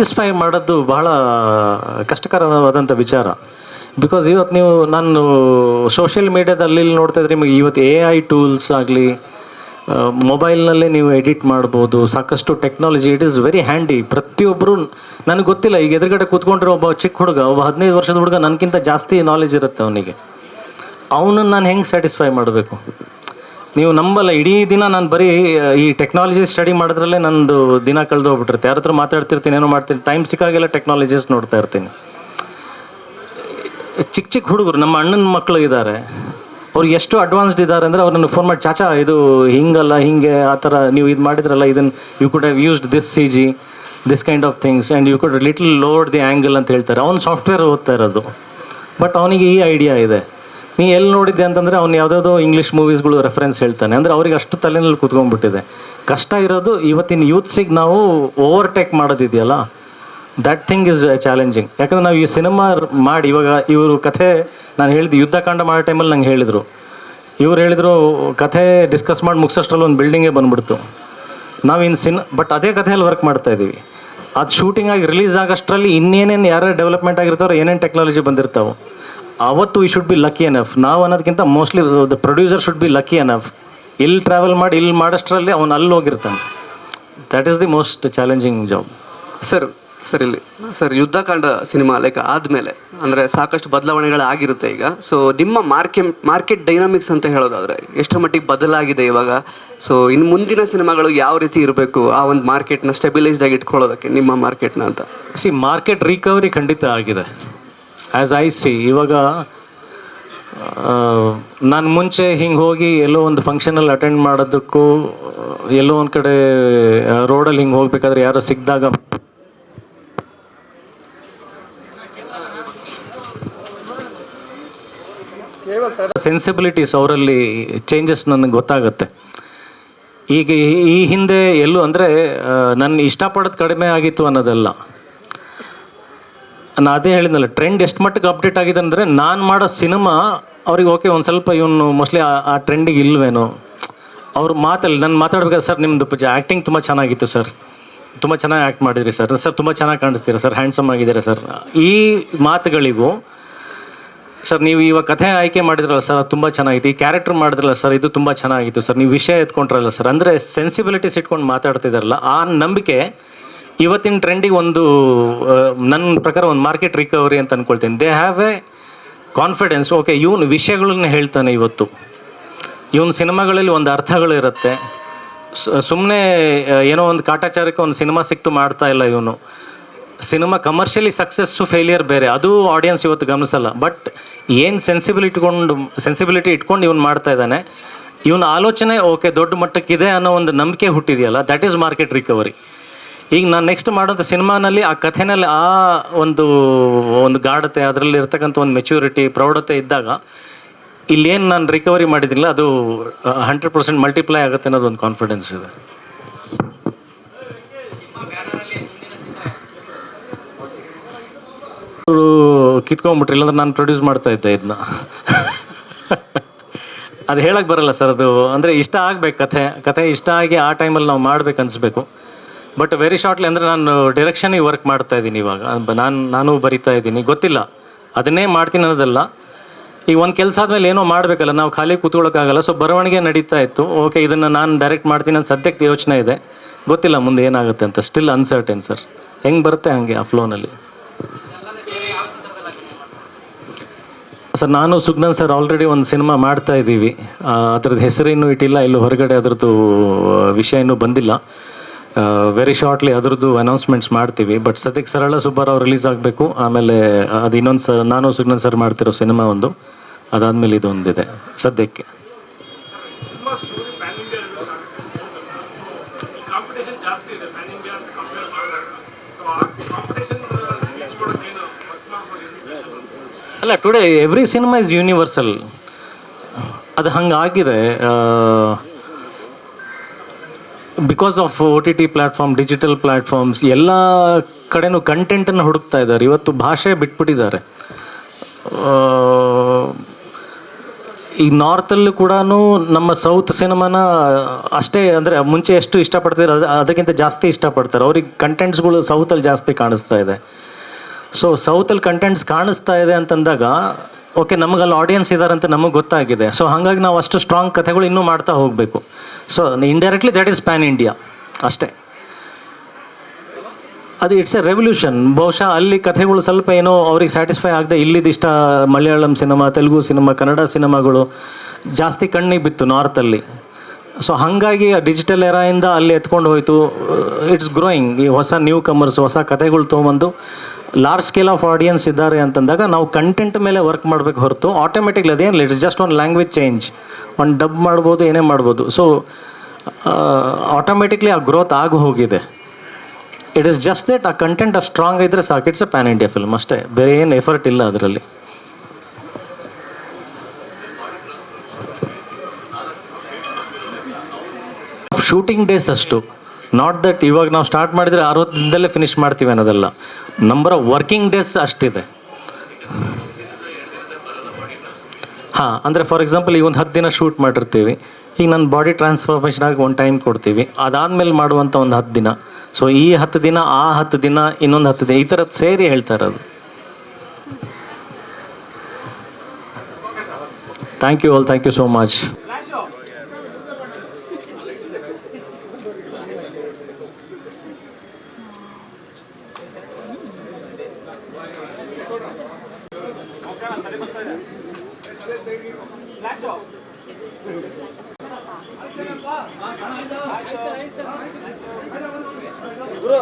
Satisfy ಮಾಡೋದು ಬಹಳ ಕಷ್ಟಕರವಾದಂಥ ವಿಚಾರ. ಬಿಕಾಸ್ ಇವತ್ತು ನೀವು ನಾನು ಸೋಷಿಯಲ್ ಮೀಡ್ಯಾದಲ್ಲಿ ಇಲ್ಲಿ ನೋಡ್ತಾ ಇದ್ರೆ ನಿಮಗೆ ಇವತ್ತು ಎ ಐ ಟೂಲ್ಸ್ ಆಗಲಿ ಮೊಬೈಲ್ನಲ್ಲೇ ನೀವು ಎಡಿಟ್ ಮಾಡ್ಬೋದು, ಸಾಕಷ್ಟು technology it is very handy ಪ್ರತಿಯೊಬ್ಬರು ನನಗೆ ಗೊತ್ತಿಲ್ಲ, ಈಗ ಎದುರುಗಡೆ ಕೂತ್ಕೊಂಡಿರೋ ಒಬ್ಬ ಚಿಕ್ಕ ಹುಡುಗ, ಒಬ್ಬ ಹದಿನೈದು ವರ್ಷದ ಹುಡುಗ ನನಗಿಂತ ಜಾಸ್ತಿ ನಾಲೆಜ್ ಇರುತ್ತೆ ಅವನಿಗೆ. ಅವನನ್ನು ನಾನು ಹೆಂಗೆ ಸ್ಯಾಟಿಸ್ಫೈ ಮಾಡಬೇಕು? ನೀವು ನಂಬಲ್ಲ, ಇಡೀ ದಿನ ನಾನು ಬರೀ ಈ ಟೆಕ್ನಾಲಜಿ ಸ್ಟಡಿ ಮಾಡಿದ್ರಲ್ಲೇ ನಂದು ದಿನ ಕಳೆದು ಹೋಗ್ಬಿಟ್ಟಿರುತ್ತೆ ಯಾರ ಹತ್ರ ಮಾತಾಡ್ತಿರ್ತೀನಿ, ಏನೋ ಮಾಡ್ತೀನಿ ಟೈಮ್ ಸಿಕ್ಕಾಗೆಲ್ಲ ಟೆಕ್ನಾಲಜೀಸ್ ನೋಡ್ತಾ ಇರ್ತೀನಿ. ಚಿಕ್ಕ ಚಿಕ್ಕ ಹುಡುಗರು, ನಮ್ಮ ಅಣ್ಣನ ಮಕ್ಕಳು ಇದ್ದಾರೆ ಅವ್ರು ಎಷ್ಟು ಅಡ್ವಾನ್ಸ್ಡ್ ಇದ್ದಾರೆ ಅಂದರೆ ಅವ್ರನ್ನ ಫೋನ್ ಮಾಡಿ, ಚಾಚಾ, ಇದು ಹಿಂಗಲ್ಲ, ಹಿಂಗೆ, ಆ ಥರ ನೀವು ಇದು ಮಾಡಿದ್ರಲ್ಲ ಇದನ್ನು you could have used this C G this kind of things and you could little load the angle ಅಂತ ಹೇಳ್ತಾರೆ. ಅವ್ನು ಸಾಫ್ಟ್ವೇರ್ ಓದ್ತಾ ಇರೋದು. ಬಟ್ ಅವನಿಗೆ ಈ ಐಡಿಯಾ ಇದೆ. ನೀ ಎಲ್ಲಿ ನೋಡಿದ್ದೆ ಅಂತಂದರೆ ಅವ್ನು ಯಾವುದಾದ್ರು ಇಂಗ್ಲೀಷ್ ಮೂವೀಸ್ಗಳು ರೆಫರೆನ್ಸ್ ಹೇಳ್ತಾನೆ. ಅಂದರೆ ಅವ್ರಿಗೆ ಅಷ್ಟು ತಲೆನಲ್ಲಿ ಕೂತ್ಕೊಂಡ್ಬಿಟ್ಟಿದೆ. ಕಷ್ಟ ಇರೋದು ಇವತ್ತಿನ ಯೂತ್ಸಿಗೆ ನಾವು ಓವರ್ಟೇಕ್ ಮಾಡೋದಿದೆಯಲ್ಲ? ದ್ಯಾಟ್ ಥಿಂಗ್ ಇಸ್ ಚಾಲೆಂಜಿಂಗ್ ಯಾಕಂದ್ರೆ ನಾವು ಈ ಸಿನಿಮಾ ಮಾಡಿ, ಇವಾಗ ಇವರು ಕಥೆ, ನಾನು ಹೇಳಿದ್ದು ಯುದ್ಧಕಾಂಡ ಮಾಡೋ ಟೈಮಲ್ಲಿ ನಂಗೆ ಹೇಳಿದರು. ಇವ್ರು ಹೇಳಿದರು, ಕಥೆ ಡಿಸ್ಕಸ್ ಮಾಡಿ ಮುಗಿಸೋಷ್ಟ್ರಲ್ಲಿ ಒಂದು ಬಿಲ್ಡಿಂಗೇ ಬಂದ್ಬಿಡ್ತು. ನಾವು ಇನ್ನು ಸಿನ್ ಬಟ್ ಅದೇ ಕಥೆಯಲ್ಲಿ ವರ್ಕ್ ಮಾಡ್ತಾ ಇದ್ದೀವಿ ಅದು ಶೂಟಿಂಗ್ ಆಗಿ ರಿಲೀಸ್ ಆಗೋಷ್ಟರಲ್ಲಿ ಇನ್ನೇನೇನು ಯಾರ್ಯಾರು ಡೆವಲಪ್ಮೆಂಟ್ ಆಗಿರ್ತಾರೋ, ಏನೇನು ಟೆಕ್ನಾಲಜಿ ಬಂದಿರ್ತಾವೆ. ಅವತ್ತು we should be lucky enough ನಾವು ಅನ್ನೋದಕ್ಕಿಂತ mostly the producer should be lucky enough ಇಲ್ಲಿ ಟ್ರಾವೆಲ್ ಮಾಡಿ ಇಲ್ಲಿ ಮಾಡೋಷ್ಟರಲ್ಲಿ ಅವನು ಅಲ್ಲಿ ಹೋಗಿರ್ತಾನೆ. That is the most challenging job sir sir ಇಲ್ಲಿ ಸರ್ ಯುದ್ಧಕಾಂಡ ಸಿನಿಮಾ ಲೈಕ್ ಆದಮೇಲೆ ಅಂದರೆ ಸಾಕಷ್ಟು ಬದಲಾವಣೆಗಳು ಆಗಿರುತ್ತೆ ಈಗ. ಸೊ ನಿಮ್ಮ ಮಾರ್ಕೆ ಮಾರ್ಕೆಟ್ ಡೈನಾಮಿಕ್ಸ್ ಅಂತ ಹೇಳೋದಾದ್ರೆ ಎಷ್ಟರ ಮಟ್ಟಿಗೆ ಬದಲಾಗಿದೆ ಇವಾಗ? ಸೊ ಇನ್ನು ಮುಂದಿನ ಸಿನಿಮಾಗಳು ಯಾವ ರೀತಿ ಇರಬೇಕು? ಆ ಒಂದು ಮಾರ್ಕೆಟ್ನ ಸ್ಟೆಬಿಲೈಸ್ಡ್ ಆಗಿ ಇಟ್ಕೊಳ್ಳೋದಕ್ಕೆ ನಿಮ್ಮ ಮಾರ್ಕೆಟ್ನ ಅಂತ. ಸಿ ಮಾರ್ಕೆಟ್ ರಿಕವರಿ ಖಂಡಿತ ಆಗಿದೆ. ಆ್ಯಸ್ ಐ ಸಿ ಇವಾಗ ನಾನು ಮುಂಚೆ ಹಿಂಗೆ ಹೋಗಿ ಎಲ್ಲೋ ಒಂದು ಫಂಕ್ಷನಲ್ಲಿ ಅಟೆಂಡ್ ಮಾಡೋದಕ್ಕೂ, ಎಲ್ಲೋ ಒಂದು ಕಡೆ ರೋಡಲ್ಲಿ ಹಿಂಗೆ ಹೋಗ್ಬೇಕಾದ್ರೆ ಯಾರೋ ಸಿಕ್ಕಿದಾಗ ಸೆನ್ಸಿಬಿಲಿಟೀಸ್ ಅವರಲ್ಲಿ ಚೇಂಜಸ್ ನನಗೆ ಗೊತ್ತಾಗುತ್ತೆ. ಈಗ ಈ- ಹಿಂದೆ ಎಲ್ಲೂ ಅಂದರೆ ನನ್ನ ಇಷ್ಟಪಡೋದು ಕಡಿಮೆ ಆಗಿತ್ತು ಅನ್ನೋದಲ್ಲ. ನಾನು ಅದೇ ಹೇಳಿದ್ನಲ್ಲ ಟ್ರೆಂಡ್ ಎಷ್ಟು ಮಟ್ಟಿಗೆ ಅಪ್ಡೇಟ್ ಆಗಿದೆ ಅಂದರೆ ನಾನು ಮಾಡೋ ಸಿನಿಮಾ ಅವ್ರಿಗೆ ಓಕೆ ಒಂದು ಸ್ವಲ್ಪ ಇವನು ಮೋಸ್ಟ್ಲಿ ಆ ಟ್ರೆಂಡಿಗೆ ಇಲ್ವೇನೋ. ಅವ್ರ ಮಾತಲ್ಲಿ, ನಾನು ಮಾತಾಡ್ಬೇಕಾದ್ರೆ ಸರ್ ನಿಮ್ಮದು ಆ್ಯಕ್ಟಿಂಗ್ ತುಂಬ ಚೆನ್ನಾಗಿತ್ತು ಸರ್. ತುಂಬ ಚೆನ್ನಾಗಿ ಆ್ಯಕ್ಟ್ ಮಾಡಿದ್ರಿ ಸರ್. ಸರ್, ತುಂಬ ಚೆನ್ನಾಗಿ ಕಾಣಿಸ್ತೀರಾ ಸರ್? ಹ್ಯಾಂಡ್ಸಮ್ ಆಗಿದ್ದೀರಾ ಸರ್? ಈ ಮಾತುಗಳಿಗೂ, ಸರ್ ನೀವು ಇವಾಗ ಕಥೆ ಆಯ್ಕೆ ಮಾಡಿದ್ರಲ್ಲ ಸರ್, ಅದು ತುಂಬ ಚೆನ್ನಾಗಿತ್ತು. ಈ ಕ್ಯಾರೆಕ್ಟರ್ ಮಾಡಿದ್ರಲ್ಲ ಸರ್, ಇದು ತುಂಬ ಚೆನ್ನಾಗಿತ್ತು ಸರ್. ನೀವು ವಿಷಯ ಎತ್ಕೊಂಡ್ರಲ್ಲ ಸರ್. ಅಂದರೆ ಸೆನ್ಸಿಬಿಲಿಟೀಸ್ ಇಟ್ಕೊಂಡು ಮಾತಾಡ್ತಿದ್ದಾರಲ್ಲ ಆ ನಂಬಿಕೆ ಇವತ್ತಿನ ಟ್ರೆಂಡಿಗೆ ಒಂದು ನನ್ನ ಪ್ರಕಾರ ಒಂದು ಮಾರ್ಕೆಟ್ ರಿಕವರಿ ಅಂತ ಅಂದ್ಕೊಳ್ತೀನಿ they have a confidence okay ಇವನು ವಿಷಯಗಳನ್ನ ಹೇಳ್ತಾನೆ ಇವತ್ತು. ಇವನ್ ಸಿನಿಮಾಗಳಲ್ಲಿ ಒಂದು ಅರ್ಥಗಳಿರುತ್ತೆ ಸುಮ್ಮನೆ ಏನೋ ಒಂದು ಕಾಟಾಚಾರಕ್ಕೆ ಒಂದು ಸಿನಿಮಾ ಸಿಕ್ತು ಮಾಡ್ತಾ ಇಲ್ಲ ಇವನು. ಸಿನಿಮಾ ಕಮರ್ಷಿಯಲಿ ಸಕ್ಸಸ್ಸು ಫೇಲಿಯರ್ ಬೇರೆ. ಅದು ಆಡಿಯನ್ಸ್ ಇವತ್ತು ಗಮನಿಸಲ್ಲ. ಬಟ್ ಏನು ಸೆನ್ಸಿಬಿಲಿಟಿ ಇಟ್ಕೊಂಡು ಸೆನ್ಸಿಬಿಲಿಟಿ ಇಟ್ಕೊಂಡು ಇವನು ಮಾಡ್ತಾ ಇದ್ದಾನೆ, ಇವನ ಆಲೋಚನೆ ಓಕೆ ದೊಡ್ಡ ಮಟ್ಟಕ್ಕಿದೆ ಅನ್ನೋ ಒಂದು ನಂಬಿಕೆ ಹುಟ್ಟಿದೆಯಲ್ಲ ದಟ್ ಈಸ್ ಮಾರ್ಕೆಟ್ ರಿಕವರಿ ಈಗ ನಾನು ನೆಕ್ಸ್ಟ್ ಮಾಡೋಂಥ ಸಿನಿಮಾನಲ್ಲಿ ಆ ಕಥೆನಲ್ಲಿ ಆ ಒಂದು ಒಂದು ಗಾಢತೆ, ಅದರಲ್ಲಿ ಇರ್ತಕ್ಕಂಥ ಒಂದು ಮೆಚ್ಯೂರಿಟಿ ಪ್ರೌಢತೆ ಇದ್ದಾಗ ಇಲ್ಲೇನು ನಾನು ರಿಕವರಿ ಮಾಡಿದ್ದಿಲ್ಲ ಅದು ಹಂಡ್ರೆಡ್ ಪರ್ಸೆಂಟ್ ಮಲ್ಟಿಪ್ಲೈ ಆಗುತ್ತೆ ಅನ್ನೋದು ಒಂದು ಕಾನ್ಫಿಡೆನ್ಸ್ ಇದೆ. ಅವರು ಕಿತ್ಕೊಂಡ್ಬಿಟ್ರಿ, ಇಲ್ಲಾಂದ್ರೆ ನಾನು ಪ್ರೊಡ್ಯೂಸ್ ಮಾಡ್ತಾ ಇದ್ದೆ ಇದನ್ನ ಅದು ಹೇಳಕ್ಕೆ ಬರಲ್ಲ ಸರ್, ಅದು ಅಂದರೆ ಇಷ್ಟ ಆಗ್ಬೇಕು ಕಥೆ ಕಥೆ ಇಷ್ಟ ಆಗಿ ಆ ಟೈಮಲ್ಲಿ ನಾವು ಮಾಡ್ಬೇಕು ಅನಿಸ್ಬೇಕು. ಬಟ್ ವೆರಿ ಶಾರ್ಟ್ಲಿ ಅಂದರೆ ನಾನು ಡೈರೆಕ್ಷನಿಗೆ ವರ್ಕ್ ಮಾಡ್ತಾ ಇದ್ದೀನಿ ಇವಾಗ. ನಾನು ನಾನು ಬರಿತಾ ಇದ್ದೀನಿ. ಗೊತ್ತಿಲ್ಲ. ಅದನ್ನೇ ಮಾಡ್ತೀನಿ ಅನ್ನೋದಲ್ಲ. ಈಗ ಒಂದು ಕೆಲಸ ಆದಮೇಲೆ ಏನೋ ಮಾಡಬೇಕಲ್ಲ. ನಾವು ಖಾಲಿ ಕೂತ್ಕೊಳ್ಳೋಕ್ಕಾಗಲ್ಲ. ಸೊ ಬರವಣಿಗೆ ನಡೀತಾ ಇತ್ತು. ಓಕೆ ಇದನ್ನು ನಾನು ಡೈರೆಕ್ಟ್ ಮಾಡ್ತೀನಿ ಅಂತ ಸದ್ಯಕ್ಕೆ ಯೋಚನೆ ಇದೆ. ಗೊತ್ತಿಲ್ಲ ಮುಂದೆ ಏನಾಗುತ್ತೆ ಅಂತ. ಸ್ಟಿಲ್ ಅನ್ಸರ್ಟೆನ್ ಸರ್ ಹೆಂಗೆ ಬರುತ್ತೆ ಹಾಗೆ ಆ ಫ್ಲೋನಲ್ಲಿ ಸರ್ ನಾನು ಸುಗ್ನನ್ ಸರ್ ಆಲ್ರೆಡಿ ಒಂದು ಸಿನಿಮಾ ಮಾಡ್ತಾ ಇದ್ದೀವಿ. ಅದ್ರದ್ದು ಹೆಸರೇನು ಇಟ್ಟಿಲ್ಲ. ಇಲ್ಲೂ ಹೊರಗಡೆ ಅದರದ್ದು ವಿಷಯ ಇನ್ನೂ ಬಂದಿಲ್ಲ. ವೆರಿ ಶಾರ್ಟ್ಲಿ ಅದರದ್ದು ಅನೌನ್ಸ್ಮೆಂಟ್ಸ್ ಮಾಡ್ತೀವಿ. ಬಟ್ ಸದ್ಯಕ್ಕೆ ಸರಳ ಸುಬ್ಬಾರಾವ್ ರಿಲೀಸ್ ಆಗಬೇಕು. ಆಮೇಲೆ ಅದು ಇನ್ನೊಂದು ಸ ನಾನು ಸಿಗ್ನಲ್ ಸರ್ ಮಾಡ್ತಿರೋ ಸಿನಿಮಾ ಒಂದು. ಅದಾದಮೇಲೆ ಇದೊಂದಿದೆ ಸದ್ಯಕ್ಕೆ. ಅಲ್ಲ today every cinema is universal ಅದು ಹಂಗಾಗಿದೆ. Because of O T T platform digital platforms ಎಲ್ಲ ಕಡೆನೂ ಕಂಟೆಂಟನ್ನು ಹುಡುಕ್ತಾ ಇದ್ದಾರೆ. ಇವತ್ತು ಭಾಷೆ ಬಿಟ್ಬಿಟ್ಟಿದ್ದಾರೆ. ಈ ನಾರ್ತಲ್ಲೂ ಕೂಡ ನಮ್ಮ ಸೌತ್ ಸಿನಿಮಾನ ಅಷ್ಟೇ ಅಂದರೆ ಮುಂಚೆ ಎಷ್ಟು ಇಷ್ಟಪಡ್ತಾರೆ ಅದು, ಅದಕ್ಕಿಂತ ಜಾಸ್ತಿ ಇಷ್ಟಪಡ್ತಾರೆ. ಅವ್ರಿಗೆ ಕಂಟೆಂಟ್ಸ್ಗಳು ಸೌತಲ್ಲಿ ಜಾಸ್ತಿ ಕಾಣಿಸ್ತಾ ಇದೆ. ಸೊ ಸೌತಲ್ಲಿ ಕಂಟೆಂಟ್ಸ್ ಕಾಣಿಸ್ತಾ ಇದೆ ಅಂತಂದಾಗ ಓಕೆ ನಮಗೆ ಅಲ್ಲಿ ಆಡಿಯನ್ಸ್ ಇದ್ದಾರೆ ಅಂತ ನಮಗೆ ಗೊತ್ತಾಗಿದೆ. ಸೊ ಹಾಗಾಗಿ ನಾವು ಅಷ್ಟು ಸ್ಟ್ರಾಂಗ್ ಕಥೆಗಳು ಇನ್ನೂ ಮಾಡ್ತಾ ಹೋಗಬೇಕು. So indirectly that is pan India ಅಷ್ಟೇ. ಅದು ಇಟ್ಸ್ ಎ ರೆವಲ್ಯೂಷನ್ ಬಹುಶಃ ಅಲ್ಲಿ ಕಥೆಗಳು ಸ್ವಲ್ಪ ಏನೋ ಅವ್ರಿಗೆ ಸ್ಯಾಟಿಸ್ಫೈ ಆಗದೆ ಇಲ್ಲಿದಿಷ್ಟ ಮಲಯಾಳಂ ಸಿನಿಮಾ ತೆಲುಗು ಸಿನಿಮಾ ಕನ್ನಡ ಸಿನಿಮಾಗಳು ಜಾಸ್ತಿ ಕಣ್ಣಿಗೆ ಬಿತ್ತು ನಾರ್ತಲ್ಲಿ ಸೊ ಹಾಗಾಗಿ ಡಿಜಿಟಲ್ ಎರಾಯಿಂದ ಅಲ್ಲಿ ಎತ್ಕೊಂಡು ಹೋಯಿತು. ಇಟ್ಸ್ ಗ್ರೋಯಿಂಗ್ ಈ ಹೊಸ ನ್ಯೂ ಕಮರ್ಸ್ ಹೊಸ ಕಥೆಗಳು ತೊಗೊಂಬಂದು ಲಾರ್ಜ್ ಸ್ಕೇಲ್ ಆಫ್ ಆಡಿಯನ್ಸ್ ಇದ್ದಾರೆ ಅಂತಂದಾಗ ನಾವು ಕಂಟೆಂಟ್ ಮೇಲೆ ವರ್ಕ್ ಮಾಡಬೇಕು ಹೊರತು ಆಟೋಮೆಟಿಕ್ಲಿ ಅದೇನಿಲ್ಲ ಇಟ್ಸ್ ಜಸ್ಟ್ ಒಂದು ಲ್ಯಾಂಗ್ವೇಜ್ ಚೇಂಜ್ ಒಂದು ಡಬ್ ಮಾಡ್ಬೋದು, ಏನೇ ಮಾಡ್ಬೋದು. ಸೊ ಆಟೋಮೆಟಿಕ್ಲಿ ಆ ಗ್ರೋತ್ ಆಗಿ ಹೋಗಿದೆ. ಇಟ್ ಇಸ್ ಜಸ್ಟ್ ದಟ್ ಆ ಕಂಟೆಂಟ್ ಆ ಸ್ಟ್ರಾಂಗ್ ಇದ್ರೆ ಸಾಕು. It's a pan India film ಅಷ್ಟೇ. ಬೇರೆ ಏನು ಎಫರ್ಟ್ ಇಲ್ಲ ಅದರಲ್ಲಿ. ಶೂಟಿಂಗ್ ಡೇಸ್ ಅಷ್ಟು. ನಾಟ್ ದಟ್ ಇವಾಗ ನಾವು ಸ್ಟಾರ್ಟ್ ಮಾಡಿದರೆ ಅರವತ್ತು ದಿನದಲ್ಲೇ ಫಿನಿಶ್ ಮಾಡ್ತೀವಿ ಅನ್ನೋದಲ್ಲ. ನಂಬರ್ ಆಫ್ ವರ್ಕಿಂಗ್ ಡೇಸ್ ಅಷ್ಟಿದೆ. ಹಾಂ, ಅಂದರೆ ಫಾರ್ ಎಕ್ಸಾಂಪಲ್ ಈಗ ಒಂದು ಹತ್ತು ದಿನ ಶೂಟ್ ಮಾಡಿರ್ತೀವಿ. ಈಗ ನನ್ನ ಬಾಡಿ ಟ್ರಾನ್ಸ್ಫಾರ್ಮೇಷನ್ ಆಗಿ ಒಂದು ಟೈಮ್ ಕೊಡ್ತೀವಿ. ಅದಾದಮೇಲೆ ಮಾಡುವಂಥ ಒಂದು ಹತ್ತು ದಿನ. ಸೊ ಈ ಹತ್ತು ದಿನ, ಆ ಹತ್ತು ದಿನ, ಇನ್ನೊಂದು ಹತ್ತು ದಿನ, ಈ ಥರದ್ದು ಸೇರಿ ಹೇಳ್ತಾ ಇರೋದು. Thank you all thank you so much Guru